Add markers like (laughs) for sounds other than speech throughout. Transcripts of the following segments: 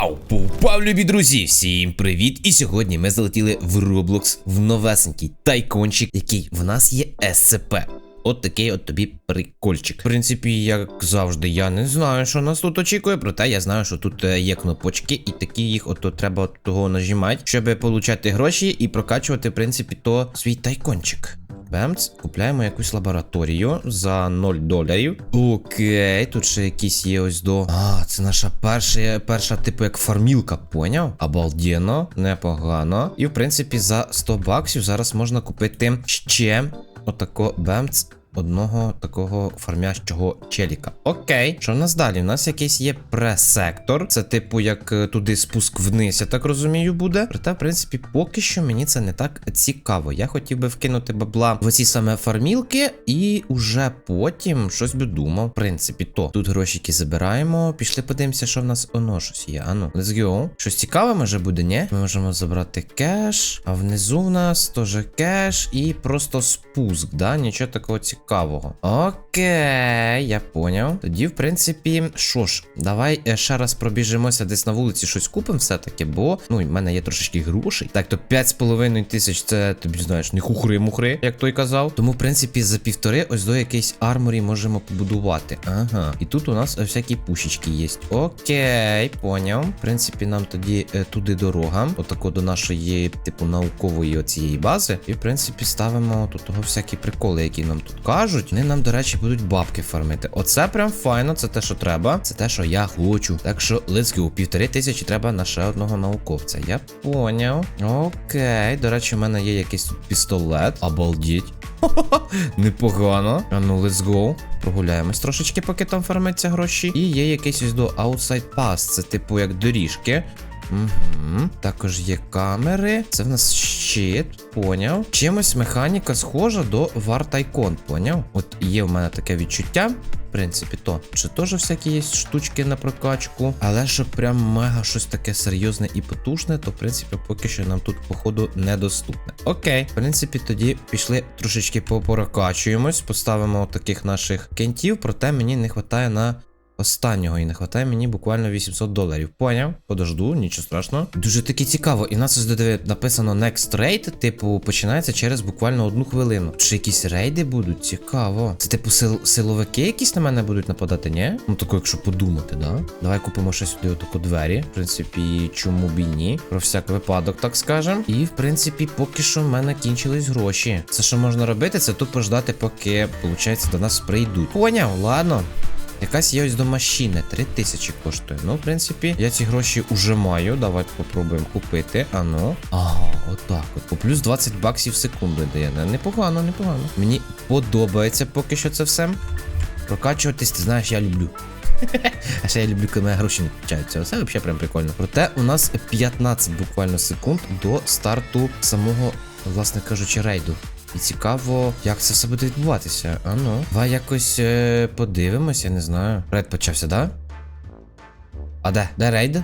Вау! Попав, любі друзі! Всім привіт! І сьогодні ми залетіли в Roblox в новесенький тайкончик, який в нас є СЦП. От такий от тобі прикольчик. В принципі, як завжди, я не знаю, що нас тут очікує, проте я знаю, що тут е, є кнопочки, і такі їх ото треба от того нажимати, щоб получати гроші і прокачувати, в принципі, то свій тайкончик. Бемц, купляємо якусь лабораторію за 0 доларів. Окей, тут ще якісь є ось до. А, це наша перша, перша, типу, як фармілка, поняв? Обалденно, непогано. І в принципі, за 100 баксів зараз можна купити ще отако бемц. Одного такого фармящого челіка. Окей, що в нас далі? У нас якийсь є прес-сектор. Це, типу, як е, туди спуск вниз, я так розумію, буде. Проте, в принципі, поки що мені це не так цікаво. Я хотів би вкинути бабла в оці саме фармілки, і уже потім щось би думав. В принципі, то тут грошики забираємо. Пішли подивимося, що в нас оно щось є. Ану, let's go. Щось цікаве може буде, ні? Ми можемо забрати кеш, а внизу в нас теж кеш і просто спуск, да? Нічого такого цікавого. Окей, я поняв. Тоді, в принципі, що ж, давай е, ще раз пробіжимося десь на вулиці, щось купимо все-таки, бо ну, в мене є трошечки грошей. Так, то 5,5 тисяч це тобі знаєш, не хухри-мухри, як той казав. Тому, в принципі, за півтори ось до якийсь арморі можемо побудувати. Ага. І тут у нас всякі пушечки є. Окей, поняв. В принципі, нам тоді е, туди дорога. Отако до нашої, типу, наукової оцієї бази. І, в принципі, ставимо тут всякі приколи, які нам тут кажуть. Вони нам, до речі, будуть бабки фармити. Оце прям файно, це те, що треба. Це те, що я хочу. Так що, let's go. Півтори тисячі треба на ще одного науковця. Я поняв. Окей. До речі, в мене є якийсь тут пістолет. Обалдіть. (laughs) Непогано. А ну, let's go. Прогуляємось трошечки, поки там фармиться гроші. І є якийсь ось до Outside Pass. Це типу як доріжки. Угу. Також є камери. Це в нас щит, поняв. Чимось механіка схожа до War Tycoon, поняв? От є в мене таке відчуття. В принципі, то що теж всякі є штучки на прокачку, але щоб прям мега щось таке серйозне і потужне, то в принципі поки що нам тут, походу, недоступне. Окей, в принципі, тоді пішли трошечки попрокачуємось, поставимо таких наших кентів, проте мені не вистачає на Останнього і не вистачає мені буквально 800 доларів. Поняв? Подожду, нічого страшного. Дуже таки цікаво. І нас ось додає написано Next Raid, типу, починається через буквально одну хвилину. Чи якісь рейди будуть? Цікаво. Це типу сил силовики якісь на мене будуть нападати, ні? Ну тако, якщо подумати, да? Давай купимо ще сюди отаку двері. В принципі, чому б і ні? Про всяк випадок, так скажем. І в принципі, поки що в мене кінчились гроші. Це що можна робити? Це тут пождати, поки, виходить, до нас прийдуть. Поняв, ладно. Якась є ось до машини, 3000 коштує. Ну, в принципі, я ці гроші уже маю. Давай попробуємо купити. Ану. Ага, отак. От по плюс 20 баксів в секунду дає. Непогано, непогано. Мені подобається поки що це все. Прокачуватись, ти знаєш, я люблю. (laughs) А ще я люблю, коли мене гроші не включаються. Це взагалі прям прикольно. Проте у нас 15 буквально секунд до старту самого, власне кажучи, рейду. І цікаво, як це все буде відбуватися. А ну, давай якось е, подивимось, я не знаю. Рейд почався, да? А де? Де рейд?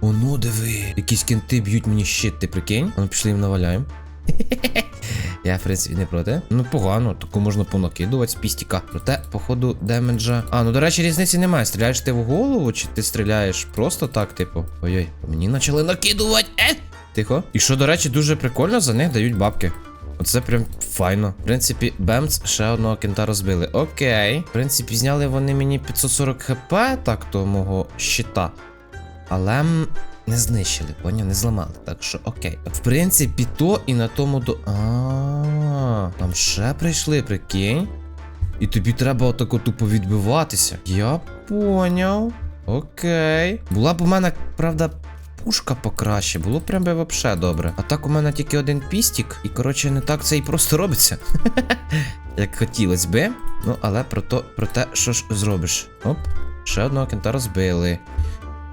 О, ну диви. Якісь кінти б'ють мені щит, ти прикинь? А ну пішли їм наваляємо. (laughs) Я, в принципі, не проти. Ну, погано, таку можна понакидувати з пістіка. Проте, походу, демеджа. А, ну до речі, різниці немає. Стріляєш ти в голову, чи ти стріляєш просто так, типу. Ой-ой, мені почали накидувати. Е! Тихо. І що, до речі, дуже прикольно, за них дають бабки. Оце прям файно. В принципі, Бемц ще одного кента розбили. Окей. В принципі, зняли вони мені 540 хп, так то мого щита. Але не знищили, поняв, не зламали. Так що окей. В принципі, то і на тому до. А, там ще прийшли, прикинь. І тобі треба отако тупо відбиватися. Я поняв. Окей. Була б у мене, правда, пушка покраще, було прям би вообще добре. А так у мене тільки один пістік, і коротше не так це і просто робиться. (laughs) Як хотілося би. Ну, але про то, про те, що ж зробиш. Оп, ще одного кента розбили.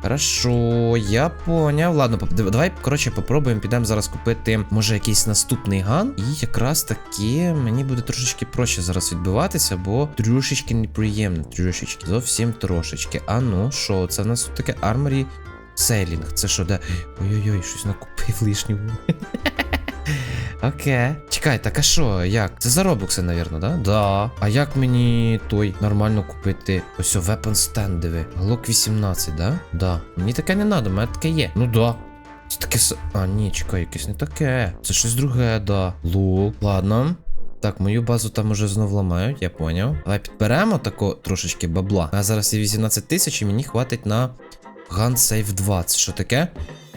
Хорошо, я поняв. Ладно, давай, коротше, попробуємо, підемо зараз купити, може, якийсь наступний ган. І якраз таки мені буде трошечки проще зараз відбиватися, бо трішечки неприємно, трішечки. Зовсім трошечки. А ну, що, це в нас тут таке арморі Сейлінг. Це що, де. Ой-ой-ой, щось накупив лишнього. Окей. Чекай, так а що, як? Це за робокси, навірно, да? Да. А як мені той нормально купити? Ось о, Weapon Stand, диви. Glock 18, да? Да. Мені таке не надо, мене таке є. Ну да. Це таке с. А, ні, чекай, якесь не таке. Це щось друге, да. Лул. Ладно. Так, мою базу там уже знов ламають, я поняв. Давай підберемо тако трошечки бабла. А зараз є 18 тисяч і мені хватить на Gun Safe 2. Це що таке?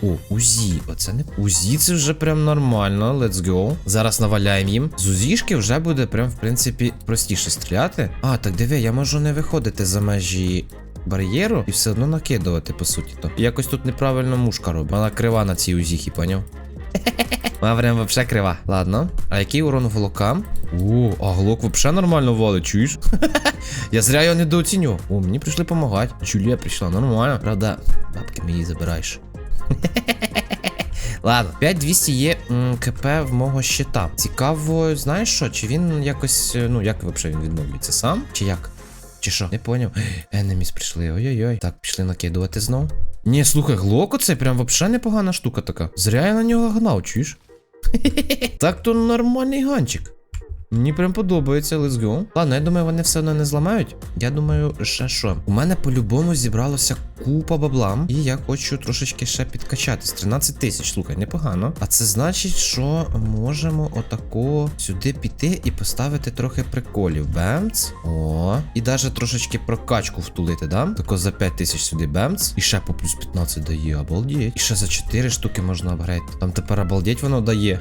О, УЗІ. Оце не УЗІ це вже прям нормально. Let's go. Зараз наваляємо їм. З УЗІшки вже буде прям, в принципі, простіше стріляти. А, так диви, я можу не виходити за межі бар'єру і все одно накидувати, по суті. то. Якось тут неправильно мушка робить. Вона крива на цій УЗІхі, поняв? (laughs) Вона прям вообще крива. Ладно. А який урон волокам? О, а глок вообще нормально валить, чуєш? (laughs) Я зря його недооціню. О, мені прийшли допомагати. Джулія прийшла, нормально. Правда, бабки мені забираєш. (laughs) Ладно, 5200 є м, КП в мого щита. Цікаво, знаєш що? Чи він якось, е, ну як взагалі він відновлюється сам? Чи як? Чи що? Не поняв. (gasps) Енеміс прийшли. Ой-ой-ой. Так, пішли накидувати знов. Ні, слухай, глоко це прям вообще непогана штука така. Зря я на нього гнав, чуєш? Так то нормальний ганчик. Мені прям подобається, let's go. Ладно, я думаю, вони все одно не зламають. Я думаю, ще що. У мене по-любому зібралося купа бабла, і я хочу трошечки ще підкачатись. 13 тисяч, слухай, непогано. А це значить, що можемо отако сюди піти і поставити трохи приколів. Бемц. О, і навіть трошечки прокачку втулити, да? Тако за 5 тисяч сюди бемц. І ще по плюс 15 дає, обалдеть. І ще за 4 штуки можна апгрейд. Там тепер обалдеть воно дає.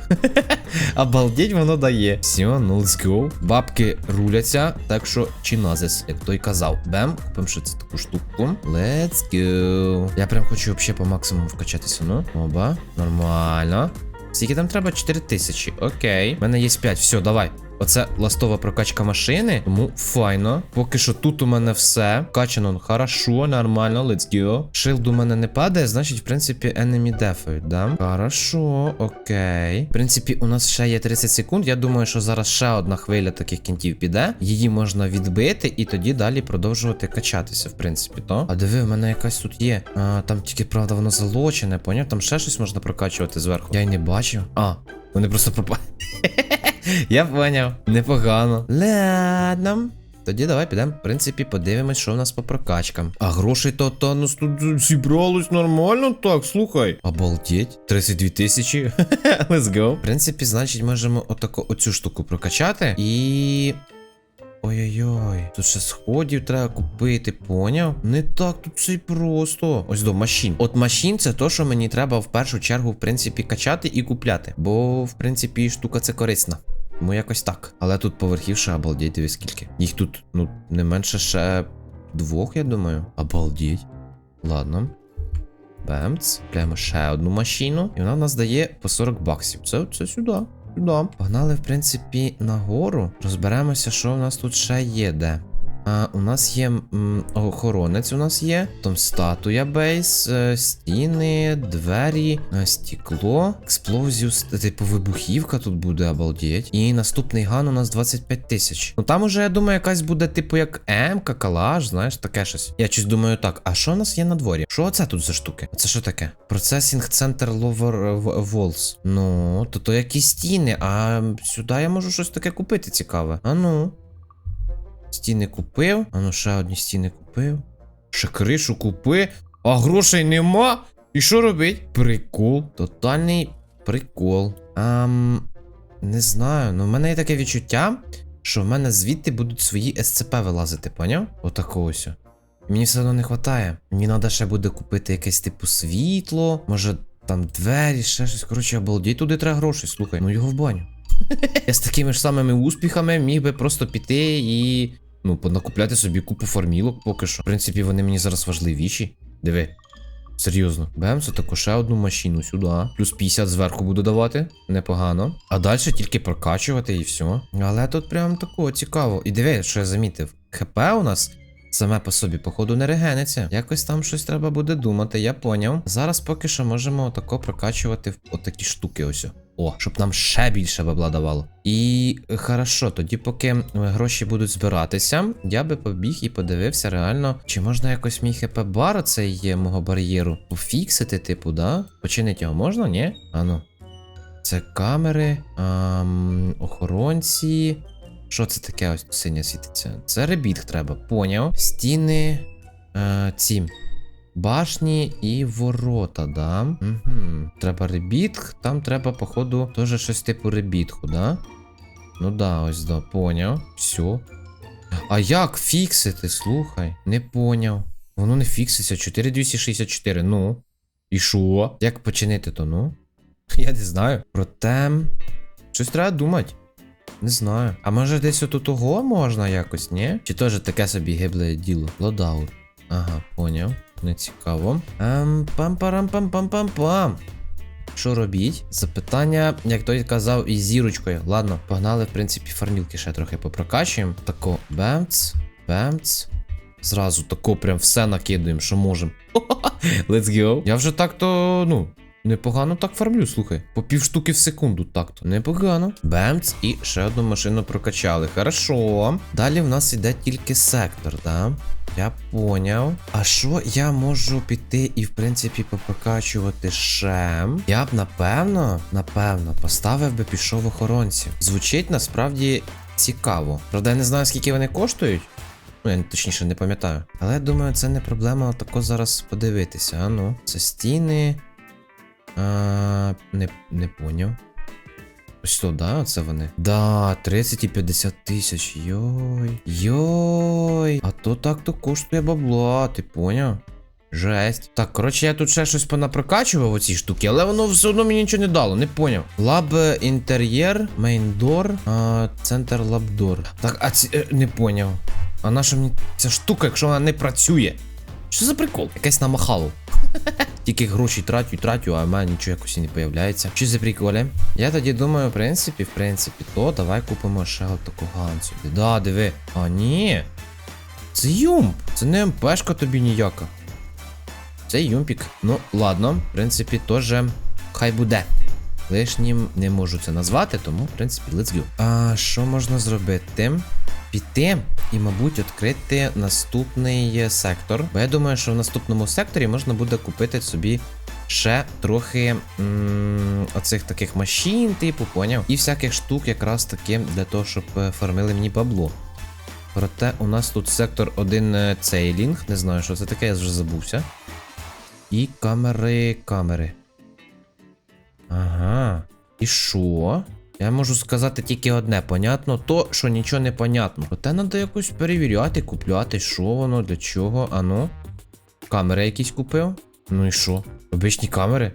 (laughs) Обалдеть воно дає. Все, ну let's go. Бабки руляться, так що чиназис, як той казав. Бем, купимо ще таку штуку. Let's go. Я прям хочу взагалі по максимуму вкачатися, ну. Оба, нормально. Скільки там треба? 4 тисячі. Окей. У мене є 5. Все, давай. Оце ластова прокачка машини, тому файно. Поки що тут у мене все. Вкачано хорошо, нормально, let's go. Шилд у мене не падає, значить, в принципі, enemy дефають, да? Хорошо, окей. В принципі, у нас ще є 30 секунд. Я думаю, що зараз ще одна хвиля таких кінтів піде. Її можна відбити і тоді далі продовжувати качатися, в принципі, то. А диви, в мене якась тут є. А, там тільки, правда, воно залочене, поняв? Там ще щось можна прокачувати зверху. Я й не бачив. А, вони просто пропали. (laughs) (laughs) Я поняв. Непогано. Ладно. Тоді давай підемо, в принципі, подивимось, що в нас по прокачкам. А грошей то то нас тут зібралось нормально, так, слухай. Обалдеть. 32 тисячі. (laughs) Let's go. В принципі, значить, можемо отако оцю штуку прокачати. І. Ой-ой-ой, тут ще сходів треба купити, поняв? Не так тут все й просто. Ось до машин. От машин це то, що мені треба в першу чергу, в принципі, качати і купляти. Бо, в принципі, штука це корисна. Тому якось так. Але тут поверхів ще обалдіть, дивись скільки. Їх тут, ну, не менше ще двох, я думаю. Обалдіть. Ладно. Бемц. Прямо ще одну машину. І вона в нас дає по 40 баксів. Це, це сюди. Сюди. Погнали, в принципі, нагору. Розберемося, що в нас тут ще є де. А, у нас є м, охоронець, у нас є. Там статуя бейс, е, стіни, двері, е, стекло, експлозію, типу вибухівка тут буде, обалдеть. І наступний ган у нас 25 тисяч. Ну там уже, я думаю, якась буде, типу, як М, калаш, знаєш, таке щось. Я щось думаю так, а що у нас є на дворі? Що це тут за штуки? Це що таке? Processing Center Lower Walls. Ну, то то якісь стіни, а сюди я можу щось таке купити цікаве. А ну. Стіни купив. А ну ще одні стіни купив. Ще кришу купи. А грошей нема. І що робить? Прикол. Тотальний прикол. Ам. Не знаю. Ну в мене є таке відчуття, що в мене звідти будуть свої СЦП вилазити, поняв? Отако ось. Мені все одно не вистачає. Мені треба ще буде купити якесь типу світло, може там двері, ще щось. Коротше, обалдіть, туди треба грошей, слухай. Ну його в баню. (laughs) Я з такими ж самими успіхами міг би просто піти і. Ну, понакупляти собі купу формілок поки що. В принципі, вони мені зараз важливіші. Диви. Серйозно. Бем, це таку ще одну машину сюди. Плюс 50 зверху буду давати. Непогано. А далі тільки прокачувати і все. Але тут прям такого цікаво. І диви, що я замітив. ХП у нас саме по собі, походу, не регениться. Якось там щось треба буде думати, я поняв. Зараз поки що можемо отако прокачувати отакі штуки ось. О, щоб нам ще більше бабла давало. І е, хорошо, тоді, поки е, гроші будуть збиратися, я би побіг і подивився реально, чи можна якось мій хп бар цей є мого бар'єру пофіксити, типу, да? Починити його можна, ні? Ану. Це камери, ам, охоронці. Що це таке ось синє світиться? Це ребіт треба, поняв. Стіни. Е, ці. Башні і ворота, да? Угу. Треба ребітх, там треба, походу, теж щось типу ребітху, да? Ну да, ось да, поняв. Все. А як фіксити? Слухай, не поняв. Воно не фікситься. 4264, ну. І що? Як починити то, ну? (laughs) Я не знаю. Проте. Щось треба думати. Не знаю. А може десь отут того можна якось, ні? Чи теж таке собі гибле діло? Лодаут. Ага, поняв. Не цікаво. Ем, пам-парам-пам-пам-пам-пам. Що робіть? Запитання, як той казав, із зірочкою. Ладно, погнали, в принципі, фармілки ще трохи попрокачуємо. Тако, бемц, бемц. Зразу тако прям все накидуємо, що можемо. (laughs) Let's go. Я вже так-то, ну, непогано так фармлю, слухай. По пів штуки в секунду так-то. Непогано. Бемц і ще одну машину прокачали. Хорошо. Далі в нас іде тільки сектор, да? Я поняв. А що я можу піти і, в принципі, попрокачувати ще? Я б напевно, напевно, поставив би пішов охоронців. Звучить насправді цікаво. Правда, я не знаю, скільки вони коштують. Ну, я точніше не пам'ятаю. Але думаю, це не проблема отако зараз подивитися. А ну, це стіни. А, не, не поняв. Ось то, да, це вони. Да, 30 і 50 тисяч. Йой. Йой. А то так то коштує бабла, ти поняв? Жесть. Так, коротше, я тут ще щось понапрокачував оці штуки, але воно все одно мені нічого не дало, не поняв. Лаб е, інтер'єр, мейндор, центр лабдор. Так, а ці. е, не поняв. А наша мені ця штука, якщо вона не працює? Що за прикол? Якась намахало. Тільки гроші тратю, тратю, а в мене нічого якось і не появляється. Чи за приколі? Я тоді думаю, в принципі, в принципі, то давай купимо ще таку ганцю. Да, диви. А ні. Це юмп. Це не МПшка тобі ніяка. Це юмпік. Ну, ладно, в принципі, теж хай буде. Лишнім не можу це назвати, тому, в принципі, let's go. А що можна зробити? Піти і, мабуть, відкрити наступний сектор. Бо я думаю, що в наступному секторі можна буде купити собі ще трохи м- оцих таких машин, типу, поняв? І всяких штук, якраз таки для того, щоб е, фармили мені бабло. Проте у нас тут сектор один е, цейлінг, не знаю, що це таке, я вже забувся. І камери, камери. Ага. І що? Я можу сказати тільки одне, понятно, то, що нічого не понятно. Проте треба якось перевіряти, купляти, що воно, для чого, ану. Камери якісь купив. Ну і що? Обичні камери?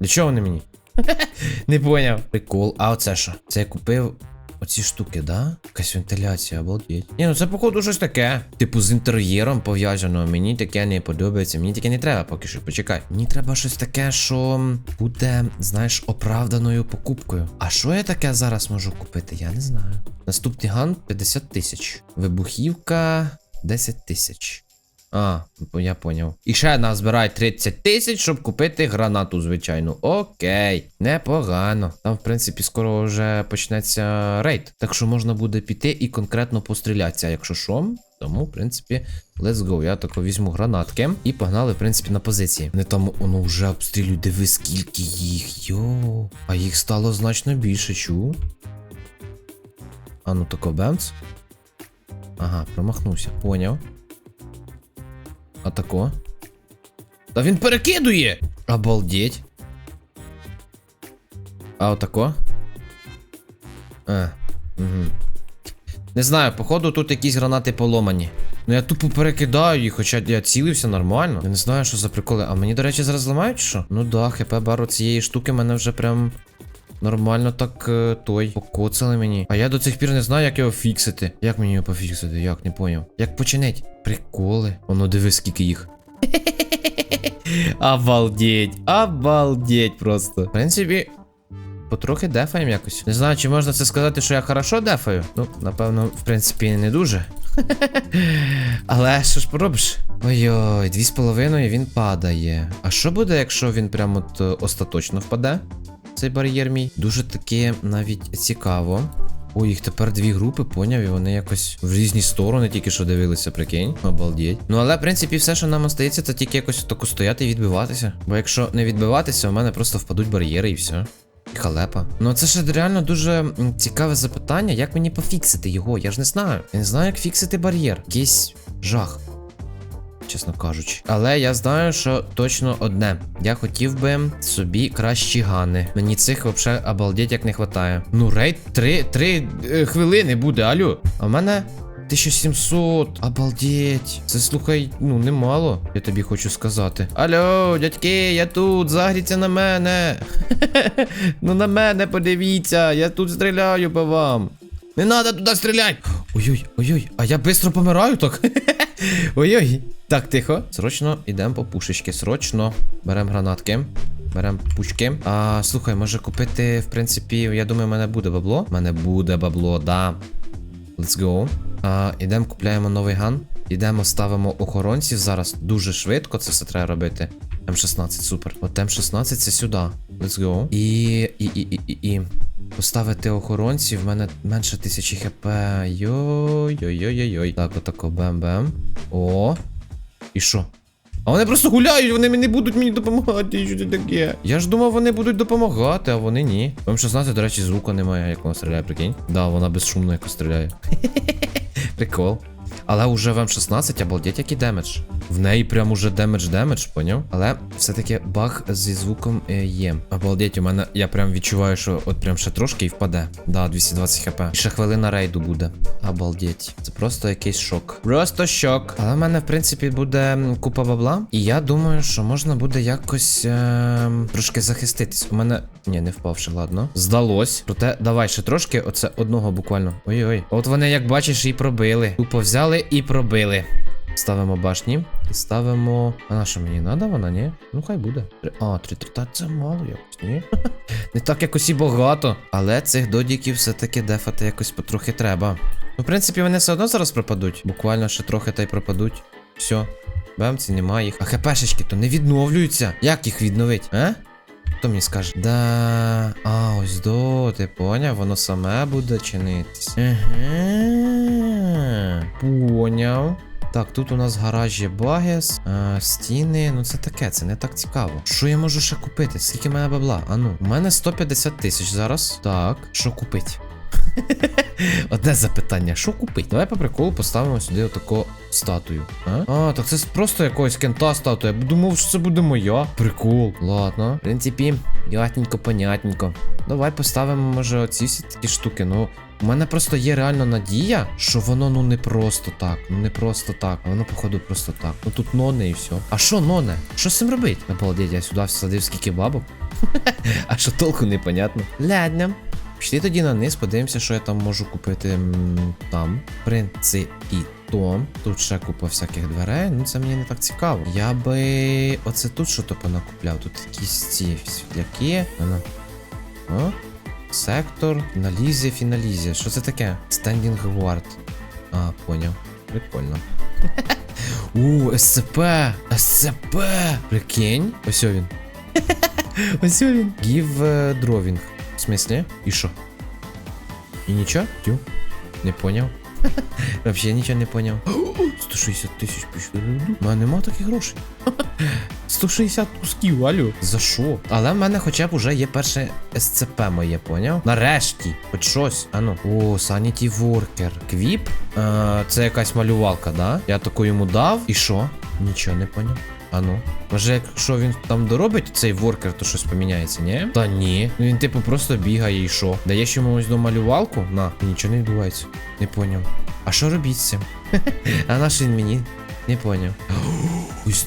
Для чого вони мені? (laughs) Не поняв. Прикол. А оце що? Це я купив оці штуки, да? Якась вентиляція, обалдеть. Ні, ну це походу щось таке. Типу з інтер'єром пов'язано. Мені таке не подобається. Мені таке не треба поки що. Почекай. Мені треба щось таке, що буде, знаєш, оправданою покупкою. А що я таке зараз можу купити? Я не знаю. Наступний ган 50 тисяч. Вибухівка 10 тисяч. А, я поняв. І ще назбирай 30 тисяч, щоб купити гранату, звичайну. Окей, непогано. Там, в принципі, скоро вже почнеться рейд. Так що можна буде піти і конкретно пострілятися, якщо що. Тому, в принципі, let's go. Я тако візьму гранатки і погнали, в принципі, на позиції. Не там воно вже обстрілюють, диви, скільки їх. Йо. А їх стало значно більше, чу. А ну тако бемц. Ага, промахнувся, поняв. А тако? Та він перекидує! Обалдеть. А отако? А, угу. Не знаю, походу тут якісь гранати поломані. Ну я тупо перекидаю їх, хоча я цілився нормально. Я не знаю, що за приколи. А мені, до речі, зараз зламають що? Ну да, хп бару цієї штуки мене вже прям. Нормально так е, той покоцали мені. А я до цих пір не знаю, як його фіксити. Як мені його пофіксити? Як не поняв. Як починить? Приколи. Воно диви, скільки їх. (laughs) Обалдеть, обалдеть просто. В принципі, потрохи дефаєм якось. Не знаю, чи можна це сказати, що я хорошо дефаю. Ну, напевно, в принципі, не дуже. (laughs) Але що ж поробиш? Ой-ой, дві з половиною він падає. А що буде, якщо він прямо от е, остаточно впаде? Цей бар'єр мій. Дуже таки навіть цікаво. О, їх тепер дві групи, поняв, і вони якось в різні сторони тільки що дивилися, прикинь. Обалдеть. Ну але, в принципі, все, що нам остається, це тільки якось тако стояти і відбиватися. Бо якщо не відбиватися, у мене просто впадуть бар'єри і все. Халепа. Ну це ж реально дуже цікаве запитання, як мені пофіксити його. Я ж не знаю. Я не знаю, як фіксити бар'єр. Якийсь жах. Чесно кажучи. Але я знаю, що точно одне. Я хотів би собі кращі гани. Мені цих взагалі обалдеть як не вистачає. Ну, рейд 3, 3 е, хвилини буде, алло. А в мене 1700. Обалдеть. Це слухай, ну немало, я тобі хочу сказати. Алло, дядьки, я тут, загріться на мене. (laughs) ну на мене подивіться, я тут стріляю по вам. Не треба туди стріляти. Ой-ой, ой-ой, а я швидко помираю так. (laughs) Ой-ой. Так, тихо. Срочно йдемо по пушечки. Срочно. Беремо гранатки. Беремо пучки. А, слухай, може купити, в принципі, я думаю, в мене буде бабло. У мене буде бабло, да. Let's go. А, ідемо, купляємо новий ган. Ідемо, ставимо охоронців. Зараз дуже швидко це все треба робити. М16, супер. От М16 це сюди. Let's go. І. І. І. І. І. і. Поставити охоронців, в мене менше тисячі хп. Йой-йой-йой-йой. Так, отако, бем-бем. О. І що? А вони просто гуляють, вони не будуть мені допомагати. Що це таке? Я ж думав, вони будуть допомагати, а вони ні. М16, до речі, звуку немає, як вона стріляє, прикинь. Да, вона безшумно якось стріляє. (laughs) Прикол. Але уже в М16, обалдеть, який демедж. В неї прям уже демедж-демедж, поняв? Але все-таки баг зі звуком е, є. Обалдеть, у мене я прям відчуваю, що от прям ще трошки і впаде. Да, 220 хп. І ще хвилина рейду буде. Обалдеть. Це просто якийсь шок. Просто шок. Але в мене, в принципі, буде купа бабла. І я думаю, що можна буде якось е трошки захиститись. У мене. Ні, не впавши, ладно. Здалось. Проте, давай ще трошки. Оце одного буквально. Ой-ой. От вони, як бачиш, і пробили. Тупо взяли і пробили. Ставимо башні і ставимо. А на що мені треба вона, ні? Ну хай буде. А, 3 3 Та це мало якось, ні? (laughs) Не так якось і багато. Але цих додіків все-таки дефати якось потрохи треба. Ну, в принципі, вони все одно зараз пропадуть. Буквально ще трохи та й пропадуть. Все. Бемці, немає їх. А хпшечки то не відновлюються. Як їх відновить, а? Хто мені скаже? Да. А, ось до, ти поняв, воно саме буде чинитись. Ага. Поняв. Так, тут у нас гараж є багес, е, стіни. Ну це таке, це не так цікаво. Що я можу ще купити? Скільки в мене бабла? А ну, у мене 150 тисяч зараз. Так, що купити? (laughs) Одне запитання, що купити? Давай по приколу поставимо сюди отаку статую. А? а, так це просто якогось кента статуя. Я думав, що це буде моя. Прикол. Ладно. В принципі, ясненько, понятненько. Давай поставимо, може, оці всі такі штуки. Ну, у мене просто є реально надія, що воно ну не просто так. Ну не просто так. А воно, походу, просто так. Ну тут ноне і все. А що ноне? Що з цим робити? Обалдеть, я сюди всадив скільки бабок. (laughs) А що толку непонятно. Ладно. Пішли тоді на низ, подивимося, що я там можу купити там. В принципі, то. Тут ще купа всяких дверей. Ну це мені не так цікаво. Я би. Оце тут що то понакупляв. Тут якісь ці світляки. Ано. О. Сектор. Фіналізія, фіналізія. Що це таке? Стендінг Guard. А, поняв. Прикольно. (laughs) У, СЦП! СЦП! Прикинь? Ось він. (laughs) Ось він. Give е, drawing. В смислі? І що? І нічого? Тю. Не поняв. (laughs) Вообще нічого не поняв. 160 тисяч пішли. У мене нема таких грошей. 160 кусків, алю. За що? Але в мене хоча б уже є перше СЦП моє, поняв? Нарешті, хоч щось. Ану. О, Sanity Worker. Квіп. Е, це якась малювалка, да? Я таку йому дав. І що? Нічого не поняв. А ну. Може, якщо він там доробить цей воркер, то щось поміняється, ні? Та ні. Ну він типу просто бігає і що? Даєш йому ось до малювалку? На, нічого не відбувається. Не поняв. А що робіть з цим? (laughs) а наш він мені? Не поняв. (gasps) Ось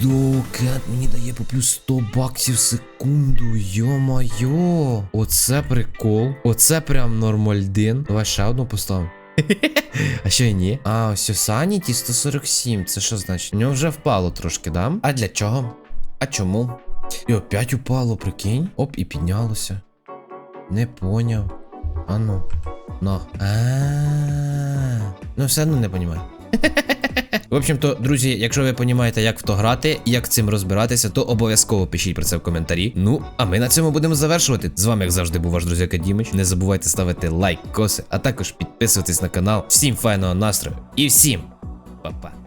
кет мені дає по плюс 100 баксів в секунду. Йо-майо. Оце прикол. Оце прям нормальдин. Давай ще одну поставимо. (laughs) А що і ні? А, ось Саніті 147. Це що значить? У нього вже впало трошки, да? А для чого? А чому? І опять упало, прикинь. Оп, і піднялося. Не поняв. А ну. На. А. Ну, все одно не понімаю. (laughs) В общем-то, друзі, якщо ви розумієте, як в то грати і як цим розбиратися, то обов'язково пишіть про це в коментарі. Ну, а ми на цьому будемо завершувати. З вами, як завжди, був ваш друзяка Дімич. Не забувайте ставити лайк, коси, а також підписуватись на канал. Всім файного настрою і всім па-па.